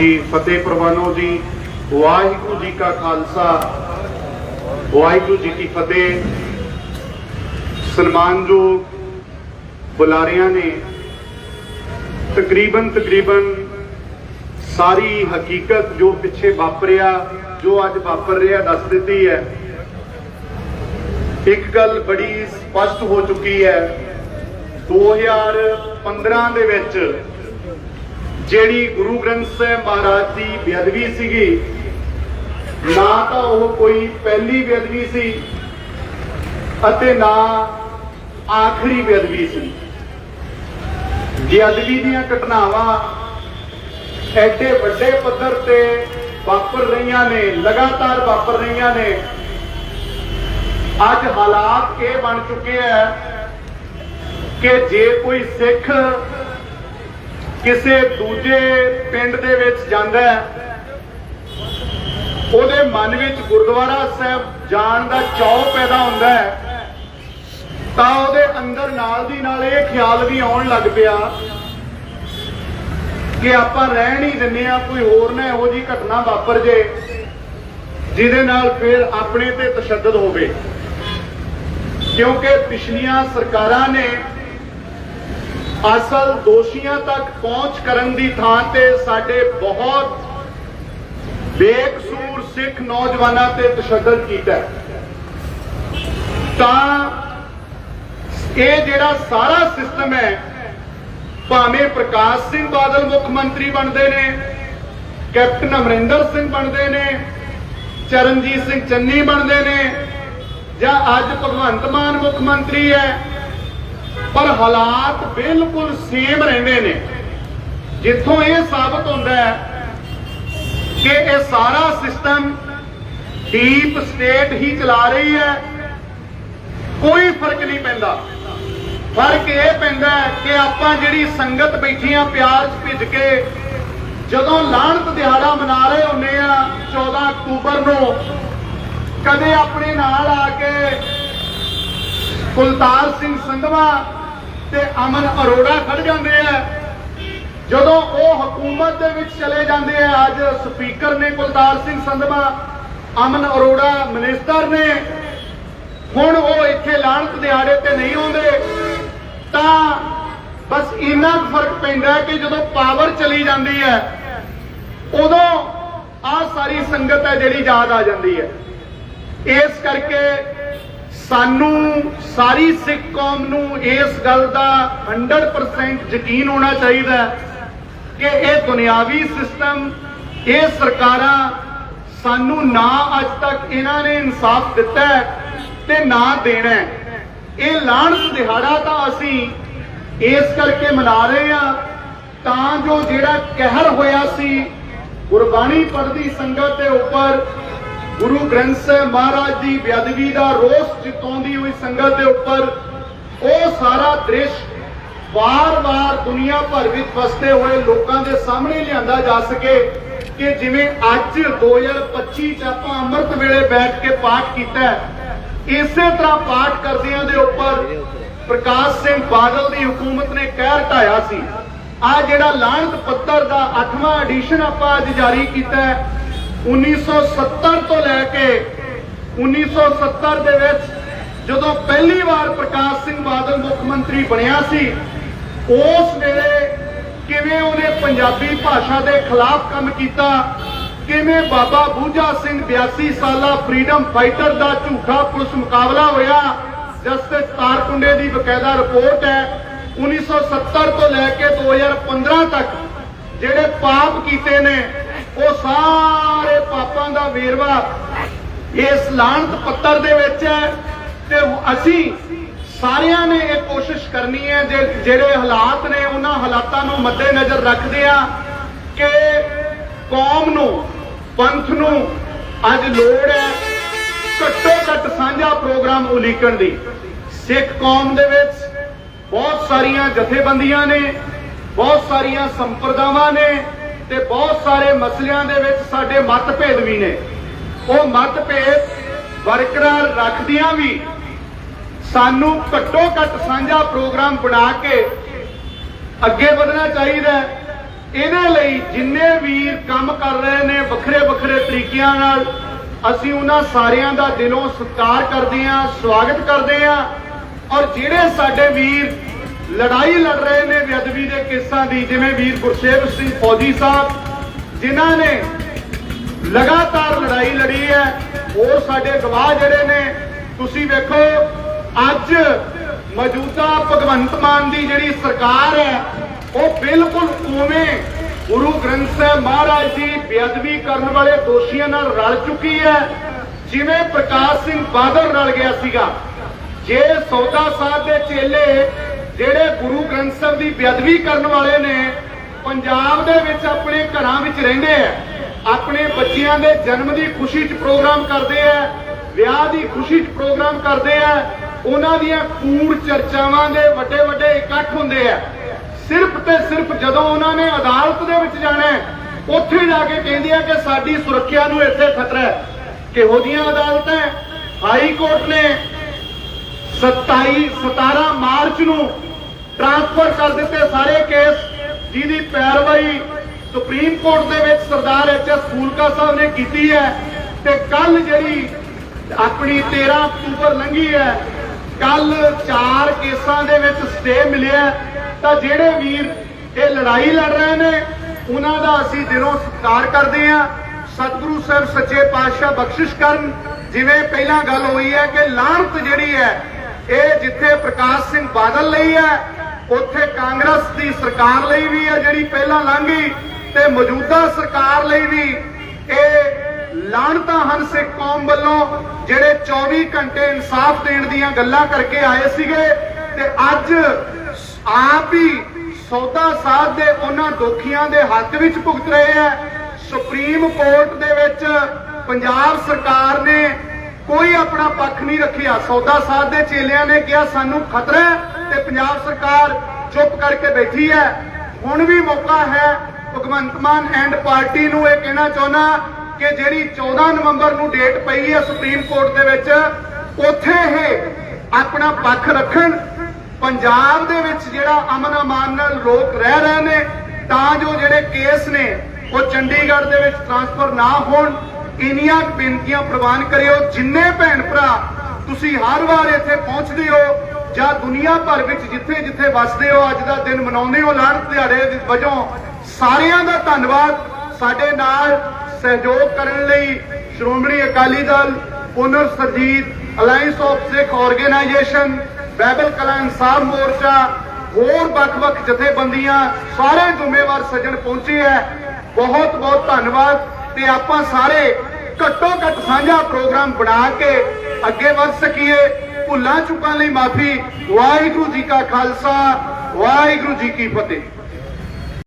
ਬਖਸ਼ੀ ਫਤਿਹ ਪ੍ਰਵਾਨੋ ਜੀ, ਵਾਹਿਗੁਰੂ ਜੀ ਕਾ ਖਾਲਸਾ, ਵਾਹਿਗੁਰੂ ਜੀ ਕੀ ਫਤਿਹ। ਸਨਮਾਨਯੋਗ ਬੁਲਾਰਿਆਂ ਨੇ ਤਕਰੀਬਨ ਤਕਰੀਬਨ ਸਾਰੀ ਹਕੀਕਤ ਜੋ ਪਿੱਛੇ ਵਾਪਰਿਆ, ਜੋ ਅੱਜ ਵਾਪਰ ਰਿਹਾ, ਦੱਸ ਦਿੱਤੀ ਹੈ। ਇੱਕ ਗੱਲ ਬੜੀ ਸਪਸ਼ਟ ਹੋ ਚੁੱਕੀ ਹੈ। 2015 ਦੇ ਵਿੱਚ ਜਿਹੜੀ ਗੁਰੂ ਗ੍ਰੰਥ ਸਾਹਿਬ ਮਹਾਰਾਜ ਦੀ ਬੇਅਦਬੀ ਸੀਗੀ, ਨਾ ਤਾਂ ਉਹ ਕੋਈ ਪਹਿਲੀ ਬੇਅਦਬੀ ਸੀ ਅਤੇ ਨਾ ਆਖਰੀ ਬੇਅਦਬੀ ਸੀ। ਬੇਅਦਬੀ ਦੀਆਂ ਘਟਨਾਵਾਂ ਐਡੇ ਵੱਡੇ ਪੱਧਰ ਤੇ ਵਾਪਰ ਰਹੀਆਂ ਨੇ, ਲਗਾਤਾਰ ਵਾਪਰ ਰਹੀਆਂ ਨੇ। ਅੱਜ ਹਾਲਾਤ ਇਹ ਬਣ ਚੁੱਕੇ ਆ ਕਿ ਜੇ ਕੋਈ ਸਿੱਖ ਕਿਸੇ ਦੂਜੇ ਪਿੰਡ ਦੇ ਵਿੱਚ ਜਾਂਦਾ ਹੈ, ਉਹਦੇ ਮਨ ਵਿੱਚ ਗੁਰਦੁਆਰਾ ਸਾਹਿਬ ਜਾਣ ਦਾ ਚਾਅ ਪੈਦਾ ਹੁੰਦਾ ਹੈ, ਤਾਂ ਉਹਦੇ ਅੰਦਰ ਨਾਲ ਦੀ ਨਾਲ ਇਹ ਖਿਆਲ ਵੀ ਆਉਣ ਲੱਗ ਪਿਆ ਕਿ ਆਪਾਂ ਰਹਿਣ ਹੀ ਦਿੰਨੇ ਆ, ਕੋਈ ਹੋਰ ਨਾ ਇਹੋ ਜੀ ਘਟਨਾ ਵਾਪਰ ਜੇ, ਜਿਹਦੇ ਨਾਲ ਫਿਰ ਆਪਣੇ ਤੇ ਤਸ਼ੱਦਦ ਹੋਵੇ। ਕਿਉਂਕਿ ਪਿਛਲੀਆਂ ਸਰਕਾਰਾਂ ਨੇ ਅਸਲ ਦੋਸ਼ੀਆਂ ਤੱਕ ਪਹੁੰਚ ਕਰਨ ਦੀ ਥਾਂ ਤੇ ਸਾਡੇ ਬਹੁਤ ਬੇਕਸੂਰ ਸਿੱਖ ਨੌਜਵਾਨਾਂ ਤੇ ਤਸ਼ੱਦਦ ਕੀਤਾ ਤਾਂ ਇਹ ਜਿਹੜਾ ਸਾਰਾ ਸਿਸਟਮ ਹੈ, ਭਾਵੇਂ ਪ੍ਰਕਾਸ਼ ਸਿੰਘ ਬਾਦਲ ਮੁੱਖ ਮੰਤਰੀ ਬਣਦੇ ਨੇ, ਕੈਪਟਨ ਅਮਰਿੰਦਰ ਸਿੰਘ ਬਣਦੇ ਨੇ, ਚਰਨਜੀਤ ਸਿੰਘ ਚੰਨੀ ਬਣਦੇ ਨੇ, ਜਾਂ ਅੱਜ ਭਗਵੰਤ ਮਾਨ ਮੁੱਖ ਮੰਤਰੀ ਹੈ ਪਰ ਹਾਲਾਤ ਬਿਲਕੁਲ ਸੇਮ ਰਹਿੰਦੇ ਨੇ। ਜਿੱਥੋਂ ਇਹ ਸਾਬਤ ਹੁੰਦਾ ਹੈ ਕਿ ਇਹ ਸਾਰਾ ਸਿਸਟਮ ਡੀਪ ਸਟੇਟ ਹੀ ਚਲਾ ਰਹੀ ਹੈ। ਕੋਈ ਫ਼ਰਕ ਨਹੀਂ ਪੈਂਦਾ। ਫ਼ਰਕ ਇਹ ਪੈਂਦਾ ਕਿ ਆਪਾਂ ਜਿਹੜੀ ਸੰਗਤ ਬੈਠੀਆਂ ਪਿਆਰ 'ਚ ਭਿੱਜ ਕੇ, ਜਦੋਂ ਲਾਹਣਤ ਦਿਹਾੜਾ ਮਨਾ ਰਹੇ ਹੁੰਨੇ ਆ 14 ਅਕਤੂਬਰ ਨੂੰ, ਕਦੇ ਆਪਣੇ ਨਾਲ ਆ ਕੇ ਕੁਲਤਾਰ ਸਿੰਘ ਸੰਧਵਾ ਤੇ ਅਮਨ ਅਰੋੜਾ ਖੜ ਜਾਂਦੇ ਆ। ਜਦੋਂ ਉਹ ਹਕੂਮਤ ਦੇ ਵਿੱਚ ਚਲੇ ਜਾਂਦੇ ਆ, ਅੱਜ ਸਪੀਕਰ ਨੇ ਕੁਲਤਾਰ ਸਿੰਘ ਸੰਧਵਾ, ਅਮਨ ਅਰੋੜਾ, ਮਿਨਿਸਟਰ ਨੇ, ਹੁਣ ਉਹ ਇੱਥੇ ਲਾਹਣਤ ਦਿਹਾੜੇ ਤੇ ਨਹੀਂ ਆਉਂਦੇ, ਤਾਂ ਬਸ ਇੰਨਾ ਫ਼ਰਕ ਪੈਂਦਾ ਕਿ ਜਦੋਂ ਪਾਵਰ ਚਲੀ ਜਾਂਦੀ ਹੈ, ਉਦੋਂ ਆ ਸਾਰੀ ਸੰਗਤ ਹੈ ਜਿਹੜੀ ਯਾਦ ਆ ਜਾਂਦੀ ਹੈ। ਇਸ ਕਰਕੇ ਸਾਨੂੰ ਸਾਰੀ ਸਿੱਖ ਕੌਮ ਨੂੰ ਇਸ ਗੱਲ ਦਾ 100% ਯਕੀਨ ਹੋਣਾ ਚਾਹੀਦਾ ਕਿ ਇਹ ਦੁਨਿਆਵੀ ਸਿਸਟਮ, ਇਹ ਸਰਕਾਰਾਂ ਸਾਨੂੰ ਨਾ ਅੱਜ ਤੱਕ ਇਹਨਾਂ ਨੇ ਇਨਸਾਫ ਦਿੱਤਾ ਤੇ ਨਾ ਦੇਣਾ ਇਹ ਲਾਹਣਤ ਦਿਹਾੜਾ ਤਾਂ ਅਸੀਂ ਇਸ ਕਰਕੇ ਮਨਾ ਰਹੇ ਆ ਤਾਂ ਜੋ ਜਿਹੜਾ ਕਹਿਰ ਹੋਇਆ ਸੀ, ਗੁਰਬਾਣੀ ਪੜ੍ਹਦੀ ਸੰਗਤ ਦੇ ਉੱਪਰ ਗੁਰੂ ਗ੍ਰੰਥ ਸਾਹਿਬ ਮਹਾਰਾਜ ਦੀ ਬੇਅਦਬੀ ਦਾ ਰੋਸ ਜਿਤਾਉਂਦੀ ਹੋਈ ਸੰਗਤ ਦੇ ਉੱਪਰ ਉਹ ਸਾਰਾ ਦ੍ਰਿਸ਼ ਵਾਰ-ਵਾਰ ਦੁਨੀਆ ਭਰ ਵਿੱਚ ਫਸਦੇ ਹੋਏ ਲੋਕਾਂ ਦੇ ਸਾਹਮਣੇ ਲਿਆਂਦਾ ਜਾ ਸਕੇ ਕਿ ਜਿਵੇਂ ਅੱਜ 2025 ਚ ਆਪਾਂ ਅੰਮ੍ਰਿਤ ਵੇਲੇ ਬੈਠ ਕੇ ਪਾਠ ਕੀਤਾ ਇਸੇ ਤਰ੍ਹਾਂ ਪਾਠ ਕਰਦਿਆਂ ਦੇ ਉੱਪਰ ਪ੍ਰਕਾਸ਼ ਸਿੰਘ ਬਾਦਲ ਦੀ ਹਕੂਮਤ ਨੇ ਕਹਿਰ ਢਾਇਆ ਸੀ। ਆ ਜਿਹੜਾ ਲਾਹਣਤ ਪੱਤਰ ਦਾ 8ਵਾਂ ਐਡੀਸ਼ਨ ਆਪਾਂ ਅੱਜ ਜਾਰੀ ਕੀਤਾ ਹੈ 1970 ਤੋਂ ਲੈ ਕੇ 1970 ਦੇ ਵਿੱਚ ਜਦੋਂ ਪਹਿਲੀ ਵਾਰ ਪ੍ਰਕਾਸ਼ ਸਿੰਘ ਬਾਦਲ ਮੁੱਖ ਮੰਤਰੀ ਬਣਿਆ ਸੀ, ਉਸ ਵੇਲੇ ਕਿਵੇਂ ਉਹਨੇ ਪੰਜਾਬੀ ਭਾਸ਼ਾ ਦੇ ਖਿਲਾਫ ਕੰਮ ਕੀਤਾ, ਕਿਵੇਂ ਬਾਬਾ ਬੂਝਾ ਸਿੰਘ 82 ਸਾਲਾ ਫਰੀडम ਫਾਈਟਰ ਦਾ ਝੂਠਾ ਪੁਲਿਸ ਮੁਕਾਬਲਾ ਹੋਇਆ ਜਸਟਿਸ ਤਾਰਕੁੰਡੇ ਦੀ ਬਕਾਇਦਾ ਰਿਪੋਰਟ ਹੈ 1970 ਤੋਂ ਲੈ ਕੇ 2015 ਤੱਕ ਜਿਹੜੇ ਪਾਪ ਕੀਤੇ ਨੇ ਉਹ ਸਾਰੇ ਪਾਪਾਂ ਦਾ ਵੇਰਵਾ ਇਸ ਲਾਣਤ ਪੱਤਰ ਦੇ ਵਿੱਚ ਹੈ ਤੇ ਅਸੀਂ ਸਾਰਿਆਂ ਨੇ ਇਹ ਕੋਸ਼ਿਸ਼ ਕਰਨੀ ਹੈ ਜੇ ਜਿਹੜੇ ਹਾਲਾਤ ਨੇ ਉਹਨਾਂ ਹਾਲਾਤਾਂ ਨੂੰ ਮੱਦੇਨਜ਼ਰ ਰੱਖਦੇ ਆ ਕਿ ਕੌਮ ਨੂੰ, ਪੰਥ ਨੂੰ ਅੱਜ ਲੋੜ ਹੈ ਘੱਟੋ ਘੱਟ ਸਾਂਝਾ ਪ੍ਰੋਗਰਾਮ ਉਲੀਕਣ ਦੀ। ਸਿੱਖ ਕੌਮ ਦੇ ਵਿੱਚ ਬਹੁਤ ਸਾਰੀਆਂ ਜਥੇਬੰਦੀਆਂ ਨੇ, ਬਹੁਤ ਸਾਰੀਆਂ ਸੰਪਰਦਾਵਾਂ ਨੇ ਤੇ ਬਹੁਤ ਸਾਰੇ ਮਸਲਿਆਂ ਦੇ ਵਿੱਚ ਸਾਡੇ ਮਤਭੇਦ ਵੀ ਨੇ। ਉਹ ਮਤਭੇਦ ਬਰਕਰਾਰ ਰੱਖਦਿਆਂ ਵੀ ਸਾਨੂੰ ਘੱਟੋ ਘੱਟ ਸਾਂਝਾ ਪ੍ਰੋਗਰਾਮ ਬਣਾ ਕੇ ਅੱਗੇ ਵਧਣਾ ਚਾਹੀਦਾ ਹੈ। ਇਹਦੇ ਲਈ ਜਿੰਨੇ ਵੀਰ ਕੰਮ ਕਰ ਰਹੇ ਨੇ ਵੱਖਰੇ ਵੱਖਰੇ ਤਰੀਕਿਆਂ ਨਾਲ, ਅਸੀਂ ਉਹਨਾਂ ਸਾਰਿਆਂ ਦਾ ਦਿਲੋਂ ਸਤਿਕਾਰ ਕਰਦੇ ਹਾਂ, ਸਵਾਗਤ ਕਰਦੇ ਹਾਂ। ਔਰ ਜਿਹੜੇ ਸਾਡੇ ਵੀਰ ਲੜਾਈ ਲੜ ਰਹੇ ਨੇ ਬੇਅਦਬੀ ਦੇ ਕੇਸਾਂ ਦੀ, ਜਿਵੇਂ ਵੀਰ ਗੁਰਸੇਵ ਸਿੰਘ ਫੌਜੀ ਸਾਹਿਬ, ਜਿਨ੍ਹਾਂ ਨੇ ਲਗਾਤਾਰ ਲੜਾਈ ਲੜੀ ਹੈ ਉਹ ਸਾਡੇ ਗਵਾਹ ਜਿਹੜੇ ਨੇ, ਤੁਸੀਂ ਵੇਖੋ, ਅੱਜ ਮੌਜੂਦਾ ਭਗਵੰਤ ਮਾਨ ਦੀ ਜਿਹੜੀ ਸਰਕਾਰ ਹੈ, ਉਹ ਬਿਲਕੁਲ ਉਵੇਂ ਗੁਰੂ ਗ੍ਰੰਥ ਸਾਹਿਬ ਮਹਾਰਾਜ ਦੀ ਬੇਅਦਬੀ ਕਰਨ ਵਾਲੇ ਦੋਸ਼ੀਆਂ ਨਾਲ ਰਲ ਚੁੱਕੀ ਹੈ, ਜਿਵੇਂ ਪ੍ਰਕਾਸ਼ ਸਿੰਘ ਬਾਦਲ ਰਲ ਗਿਆ ਸੀਗਾ। ਜੇ ਸੌਦਾ ਸਾਹਿਬ ਦੇ ਚੇਲੇ ਜਿਹੜੇ ਗੁਰੂ ਗ੍ਰੰਥ ਸਾਹਿਬ ਦੀ ਬੇਅਦਬੀ ਕਰਨ ਵਾਲੇ ਨੇ, ਪੰਜਾਬ ਦੇ ਵਿੱਚ ਆਪਣੇ ਘਰਾਂ ਵਿੱਚ ਰਹਿੰਦੇ ਆ, ਆਪਣੇ ਬੱਚਿਆਂ ਦੇ ਜਨਮ ਦੀ ਖੁਸ਼ੀ 'ਚ ਪ੍ਰੋਗਰਾਮ ਕਰਦੇ ਆ, ਵਿਆਹ ਦੀ ਖੁਸ਼ੀ 'ਚ ਪ੍ਰੋਗਰਾਮ ਕਰਦੇ ਆ, ਉਹਨਾਂ ਦੀਆਂ ਕੂੜ ਚਰਚਾਵਾਂ ਦੇ ਵੱਡੇ ਵੱਡੇ ਇਕੱਠ ਹੁੰਦੇ ਆ। ਸਿਰਫ ਤੇ ਸਿਰਫ ਜਦੋਂ ਉਹਨਾਂ ਨੇ ਅਦਾਲਤ ਦੇ ਵਿੱਚ ਜਾਣਾ ਉੱਥੇ ਜਾ ਕੇ ਕਹਿੰਦੇ ਆ ਕਿ ਸਾਡੀ ਸੁਰੱਖਿਆ ਨੂੰ ਇੱਥੇ ਖਤਰਾ ਹੈ। ਕਿਹੋ ਜੀਆਂ ਅਦਾਲਤਾਂ ਹਾਈ ਕੋਰਟ ਨੇ 27 17 ਮਾਰਚ ਨੂੰ ਟ੍ਰਾਂਸਫਰ ਕਰ ਦਿੱਤੇ ਸਾਰੇ ਕੇਸ ਜਿਹਦੀ ਪੈਰਵਾਈ ਸੁਪਰੀਮ ਕੋਰਟ ਦੇ ਵਿੱਚ ਸਰਦਾਰ ਐਚ ਐਸ ਫੂਲਕਾ ਸਾਹਿਬ ਨੇ ਕੀਤੀ ਹੈ ਤੇ ਕੱਲ ਜਿਹੜੀ ਆਪਣੀ 13 ਅਕਤੂਬਰ ਲੰਘੀ ਹੈ ਕੱਲ ਚਾਰ ਕੇਸਾਂ ਦੇ ਵਿੱਚ ਸਟੇ ਮਿਲਿਆ ਤਾਂ ਜਿਹੜੇ ਵੀਰ ਇਹ ਲੜਾਈ ਲੜ ਰਹੇ ਨੇ, ਉਹਨਾਂ ਦਾ ਅਸੀਂ ਦਿਲੋਂ ਸਤਿਕਾਰ ਕਰਦੇ ਹਾਂ। ਸਤਿਗੁਰੂ ਸਾਹਿਬ ਸੱਚੇ ਪਾਤਸ਼ਾਹ ਬਖਸ਼ਿਸ਼ ਕਰਨ। ਜਿਵੇਂ ਪਹਿਲਾਂ ਗੱਲ ਹੋਈ ਹੈ ਕਿ ਲਾਹਨਤ ਜਿਹੜੀ ਹੈ ਇਹ ਜਿੱਥੇ ਪ੍ਰਕਾਸ਼ ਸਿੰਘ ਬਾਦਲ ਲਈ ਹੈ, ਉੱਥੇ ਕਾਂਗਰਸ ਦੀ ਸਰਕਾਰ ਲਈ ਵੀ ਹੈ, ਜਿਹੜੀ ਪਹਿਲਾਂ ਲੰਘੀ ਤੇ ਮੌਜੂਦਾ ਸਰਕਾਰ ਲਈ ਵੀ। ਇਹ ਲਾਹਨਤਾਂ ਹਨ ਸਿੱਖ ਕੌਮ ਵੱਲੋਂ, ਜਿਹੜੇ 24 ਘੰਟੇ ਇਨਸਾਫ ਦੇਣ ਦੀਆਂ ਗੱਲਾਂ ਕਰਕੇ ਆਏ ਸੀਗੇ ਤੇ ਅੱਜ ਆਪ ਹੀ ਸੌਦਾ ਸਾਧ ਦੇ ਉਹਨਾਂ ਦੋਖੀਆਂ ਦੇ ਹੱਥ ਵਿੱਚ ਭੁਗਤ ਰਹੇ ਹੈ। ਸੁਪਰੀਮ ਕੋਰਟ ਦੇ ਵਿੱਚ ਪੰਜਾਬ ਸਰਕਾਰ ਨੇ ਕੋਈ ਆਪਣਾ ਪੱਖ ਨਹੀਂ ਰੱਖਿਆ। ਸੌਦਾ ਸਾਧ ਦੇ ਚੇਲਿਆਂ ਨੇ ਕਿਹਾ, ਸਾਨੂੰ ਖਤਰਾ ਤੇ ਪੰਜਾਬ ਸਰਕਾਰ ਚੁੱਪ ਕਰਕੇ ਬੈਠੀ ਹੈ। ਹੁਣ ਵੀ ਮੌਕਾ ਹੈ। ਭਗਵੰਤ ਮਾਨ ਐਂਡ ਪਾਰਟੀ ਨੂੰ ਇਹ ਕਹਿਣਾ ਚਾਹੁੰਦਾ ਕਿ ਜਿਹੜੀ 14 ਨਵੰਬਰ ਨੂੰ ਡੇਟ ਪਈ ਹੈ ਸੁਪਰੀਮ ਕੋਰਟ ਦੇ ਵਿੱਚ, ਉੱਥੇ ਇਹ ਆਪਣਾ ਪੱਖ ਰੱਖਣ। ਪੰਜਾਬ ਦੇ ਵਿੱਚ ਜਿਹੜਾ ਅਮਨ ਅਮਾਨ ਨਾਲ ਲੋਕ ਰਹਿ ਰਹੇ ਨੇ, ਤਾਂ ਜੋ ਜਿਹੜੇ ਕੇਸ ਨੇ, ਉਹ ਚੰਡੀਗੜ੍ਹ ਦੇ ਵਿੱਚ ਟ੍ਰਾਂਸਫਰ ਨਾ ਹੋਣ। ਇੰਨੀਆਂ ਬੇਨਤੀਆਂ ਪ੍ਰਵਾਨ ਕਰਿਓ ਜਿੰਨੇ ਭੈਣ ਭਰਾ ਤੁਸੀਂ ਹਰ ਵਾਰ ਇੱਥੇ ਪਹੁੰਚਦੇ ਹੋ ਜਾਂ ਦੁਨੀਆ ਭਰ ਵਿੱਚ ਜਿੱਥੇ ਜਿੱਥੇ ਵੱਸਦੇ ਹੋ, ਅੱਜ ਦਾ ਦਿਨ ਮਨਾਉਂਦੇ ਹੋ, ਲਾਹਨਤ ਦਿਹਾੜੇ ਦੇ ਵਜੋਂ ਸਾਰਿਆਂ ਦਾ ਧੰਨਵਾਦ। ਸਾਡੇ ਨਾਲ ਸਹਿਯੋਗ ਕਰਨ ਲਈ ਸ਼੍ਰੋਮਣੀ ਅਕਾਲੀ ਦਲ, ਪੁਨਰ Surjit alliance of Sikh organisation ਬਾਈਬਲ ਕਲਾ ਇਨਸਾਫ ਮੋਰਚਾ, ਹੋਰ ਵੱਖ-ਵੱਖ ਜਥੇਬੰਦੀਆਂ, ਸਾਰੇ ਜ਼ਿੰਮੇਵਾਰ ਸੱਜਣ ਪਹੁੰਚੇ ਹੈ। ਬਹੁਤ ਬਹੁਤ ਧੰਨਵਾਦ। ਤੇ ਆਪਾਂ ਸਾਰੇ ਘੱਟੋ ਘੱਟ ਸਾਂਝਾ ਪ੍ਰੋਗਰਾਮ ਬਣਾ ਕੇ ਅੱਗੇ ਵੱਧ ਸਕੀਏ। ਭੁੱਲਾਂ ਚੁੱਕਾਂ ਲਈ ਮਾਫੀ। ਵਾਹਿਗੁਰੂ ਜੀ ਕਾ ਖਾਲਸਾ, ਵਾਹਿਗੁਰੂ ਜੀ ਕੀ ਫਤਿਹ।